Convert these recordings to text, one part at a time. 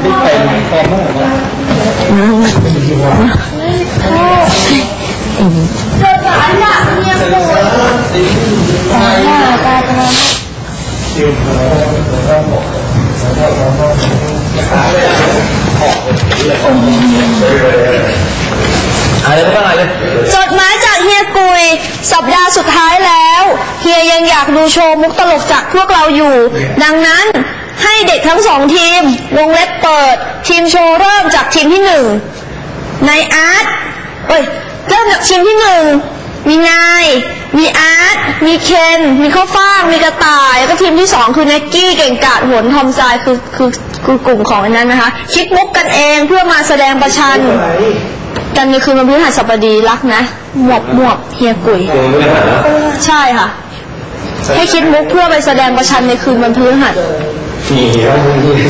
ไม่เป็นคอมมากนะเจอสารอยากเรียนรู้ตาหน้าตาตาอะไรก็อะไรเลยจดหมายจากเฮียกุย สัปดาห์สุดท้ายแล้ว เฮียยังอยากดูโชว์มุกตลกจากพวกเราอยู่ ดังนั้น ให้เด็กทั้งสองทีม วงเล็บเปิด ทีมโชว์เริ่มจากทีมที่หนึ่งนายอาร์ตเอ้ย เริ่มจากทีมที่หนึ่งมีนาย มีอาร์ต มีเคน มีข้าวฟ่าง มีกระต่าย แล้วก็ทีมที่สองคือแน็กกี้ เก่งกาจโหนทอมทรายคือคือคือกลุ่มของอันนั้นนะคะ คิดมุกกันเองเพื่อมาแสดงประชัน กันในคืนวันพฤหัสบดีรักนะ หมวบหมวบเฮียกุย ใช่ค่ะ ให้คิดมุกเพื่อไปแสดงประชันในคืนวันพฤหัสนี่เหี้ย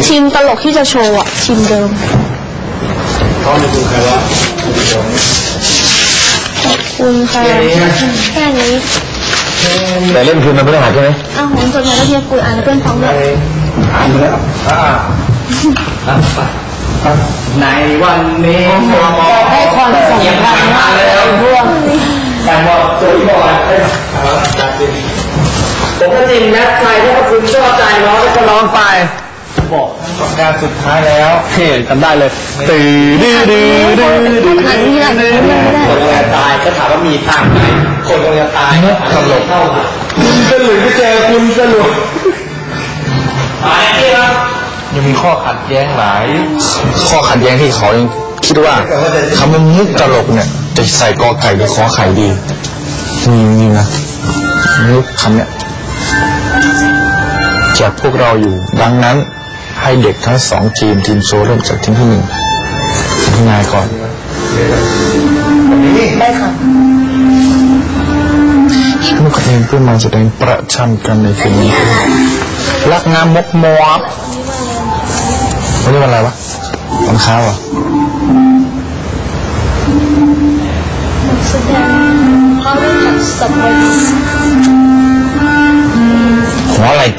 ทีมตลกที่จะโชว์อะทีมเดิมเขาไม่ดูใครวะคุณค่ะแค่นี้แต่เล่นคืนมันไม่ได้หายใช่ไหมอ้าวผมจดหมายแล้วเฮียกุยอ่านให้เพื่อนฟังด้วยอ่านแล้วอ่าในวันนี้ให้ความสำ ผมก็จริงนะใครที่ว่าคุณชอบใจร้องก็ร้องไปบอกสัปดาห์สุดท้ายแล้วเฮ้จำได้เลยตื่นดื้อดื้อดื้อดื้อดนี้แหละไม่ได้คนกำลังตายก็ถามว่ามีทางค์ไหนคนกำลังตายตลกเข้าคุณสรุปไม่เจอคุณสรุปหายที่ครับยังมีข้อขัดแย้งหลาย ข้อขัดแย้งที่เขายังคิดว่าคำว่ามุกตลกเนี่ย จะใส่กอไก่หรือขอไข่ดีมีจริงนะมุกคำเนี่ย จากพวกเราอยู่ดังนั้นให้เด็กทั้งสองทีมทีมโซเริ่มจากทีมที่หนึ่งทีมนายก่อนได้ค่ะคิดมุกเองเพื่อมาแสดงประชันกันในคืนนี้รักงามมกมวบวันนี้วันอะไรวะวันค้าวเหรอะแสดงพฤหัสบดีหัวไหล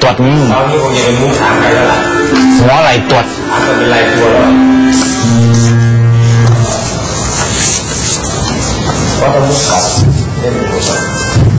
ตรวจนี่เรานี่คงจะเป็นมุกถามใครแล้วล่ะหัวไหลตรวจถามกันเป็นไรตัวแล้วว่าต้องมุกเก่าเล่นเป็นตัว